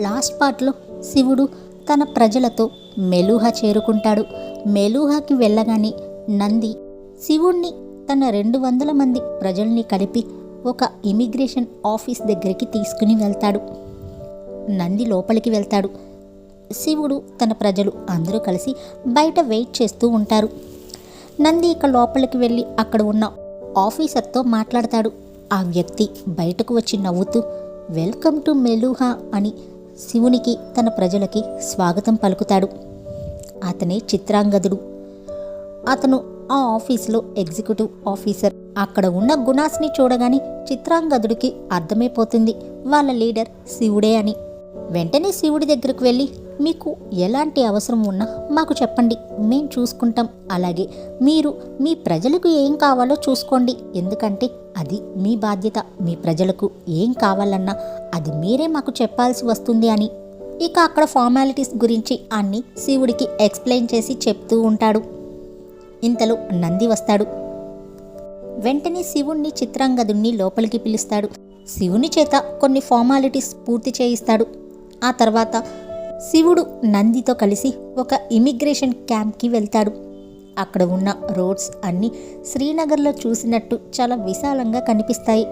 Last పార్ట్లో శివుడు తన ప్రజలతో మెలూహ చేరుకుంటాడు. మెలూహకి వెళ్ళగానే నంది శివుణ్ణి తన రెండు వందల మంది ప్రజల్ని కలిపి ఒక ఇమిగ్రేషన్ ఆఫీస్ దగ్గరికి తీసుకుని వెళ్తాడు. నంది లోపలికి వెళ్తాడు. శివుడు తన ప్రజలు అందరూ కలిసి బయట వెయిట్ చేస్తూ ఉంటారు. నంది ఇక లోపలికి వెళ్ళి అక్కడ ఉన్న ఆఫీసర్తో మాట్లాడతాడు. ఆ వ్యక్తి బయటకు వచ్చి నవ్వుతూ వెల్కమ్ టు మెలూహా అని శివునికి తన ప్రజలకి స్వాగతం పలుకుతాడు. అతనే చిత్రాంగదుడు. అతను ఆ ఆఫీస్లో ఎగ్జిక్యూటివ్ ఆఫీసర్. అక్కడ ఉన్న గుణాస్ని చూడగానే చిత్రాంగదుడికి అర్థమైపోతుంది. వాళ్ళ లీడర్ శివుడే అని. వెంటనే శివుడి దగ్గరకు వెళ్ళి మీకు ఎలాంటి అవసరం ఉన్నా మాకు చెప్పండి. మేం చూసుకుంటాం. అలాగే మీరు మీ ప్రజలకు ఏం కావాలో చూసుకోండి. ఎందుకంటే అది మీ బాధ్యత. మీ ప్రజలకు ఏం కావాలన్నా అది మీరే మాకు చెప్పాల్సి వస్తుంది అని. ఇక అక్కడ ఫార్మాలిటీస్ గురించి అన్ని శివుడికి ఎక్స్ప్లెయిన్ చేసి చెప్తూ ఉంటాడు. ఇంతలో నంది వస్తాడు. వెంటనే శివుణ్ణి చిత్రాంగదుణ్ణి లోపలికి పిలుస్తాడు. శివుని చేత కొన్ని ఫార్మాలిటీస్ పూర్తి చేయిస్తాడు. ఆ తర్వాత శివుడు నందితో కలిసి ఒక ఇమిగ్రేషన్ క్యాంప్కి వెళ్తాడు. అక్కడ ఉన్న రోడ్స్ అన్నీ శ్రీనగర్లో చూసినట్టు చాలా విశాలంగా కనిపిస్తాయి.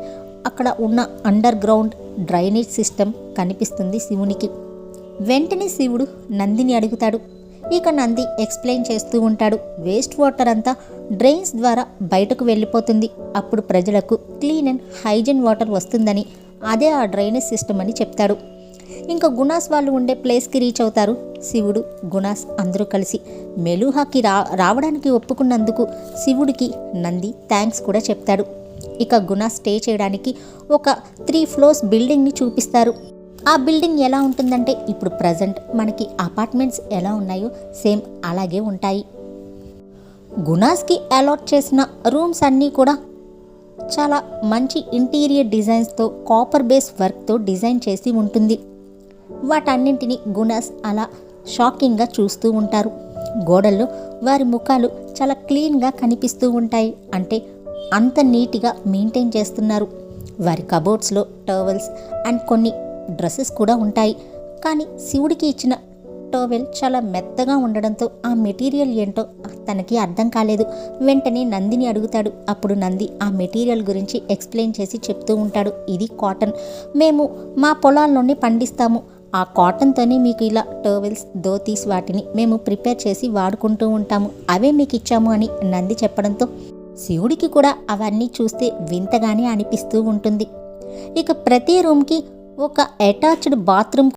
అక్కడ ఉన్న అండర్ గ్రౌండ్ డ్రైనేజ్ సిస్టమ్ కనిపిస్తుంది శివునికి. వెంటనే శివుడు నందిని అడుగుతాడు. ఇక నంది ఎక్స్ప్లెయిన్ చేస్తూ ఉంటాడు. వేస్ట్ వాటర్ అంతా డ్రైన్స్ ద్వారా బయటకు వెళ్ళిపోతుంది. అప్పుడు ప్రజలకు క్లీన్ అండ్ హైజీన్ వాటర్ వస్తుందని అదే ఆ డ్రైనేజ్ సిస్టమ్ అని చెప్తాడు. ఇంకా గుణాస్ వాళ్ళు ఉండే ప్లేస్కి రీచ్ అవుతారు. శివుడు గుణాస్ అందరూ కలిసి మెలూహాకి రా రావడానికి ఒప్పుకున్నందుకు శివుడికి నంది థ్యాంక్స్ కూడా చెప్తాడు. ఇక గుణాస్ స్టే చేయడానికి ఒక త్రీ ఫ్లోర్స్ బిల్డింగ్ని చూపిస్తారు. ఆ బిల్డింగ్ ఎలా ఉంటుందంటే ఇప్పుడు ప్రజెంట్ మనకి అపార్ట్మెంట్స్ ఎలా ఉన్నాయో సేమ్ అలాగే ఉంటాయి. గుణాస్కి అలాట్ చేసిన రూమ్స్ అన్నీ కూడా చాలా మంచి ఇంటీరియర్ డిజైన్స్తో కాపర్ బేస్ వర్క్తో డిజైన్ చేసి ఉంటుంది. వాటన్నింటినీ గుణస్ అలా షాకింగ్గా చూస్తూ ఉంటారు. గోడల్లో వారి ముఖాలు చాలా క్లీన్గా కనిపిస్తూ ఉంటాయి. అంటే అంత నీట్గా మెయింటైన్ చేస్తున్నారు. వారి కబోర్డ్స్లో టవల్స్ అండ్ కొన్ని డ్రెస్సెస్ కూడా ఉంటాయి. కానీ శివుడికి ఇచ్చిన టోవెల్ చాలా మెత్తగా ఉండడంతో ఆ మెటీరియల్ ఏంటో తనకి అర్థం కాలేదు. వెంటనే నందిని అడుగుతాడు. అప్పుడు నంది ఆ మెటీరియల్ గురించి ఎక్స్ప్లెయిన్ చేసి చెప్తూ ఉంటాడు. ఇది కాటన్. మేము మా పొలాల్లోనే పండిస్తాము. ఆ కాటన్తోనే మీకు ఇలా టోవెల్స్ ధోతీస్ వాటిని మేము ప్రిపేర్ చేసి వాడుకుంటూ ఉంటాము. అవే మీకు ఇచ్చాము అని నంది చెప్పడంతో శివుడికి కూడా అవన్నీ చూస్తే వింతగానే అనిపిస్తూ ఉంటుంది. ఇక ప్రతి రూమ్కి ఒక అటాచ్డ్ బాత్రూమ్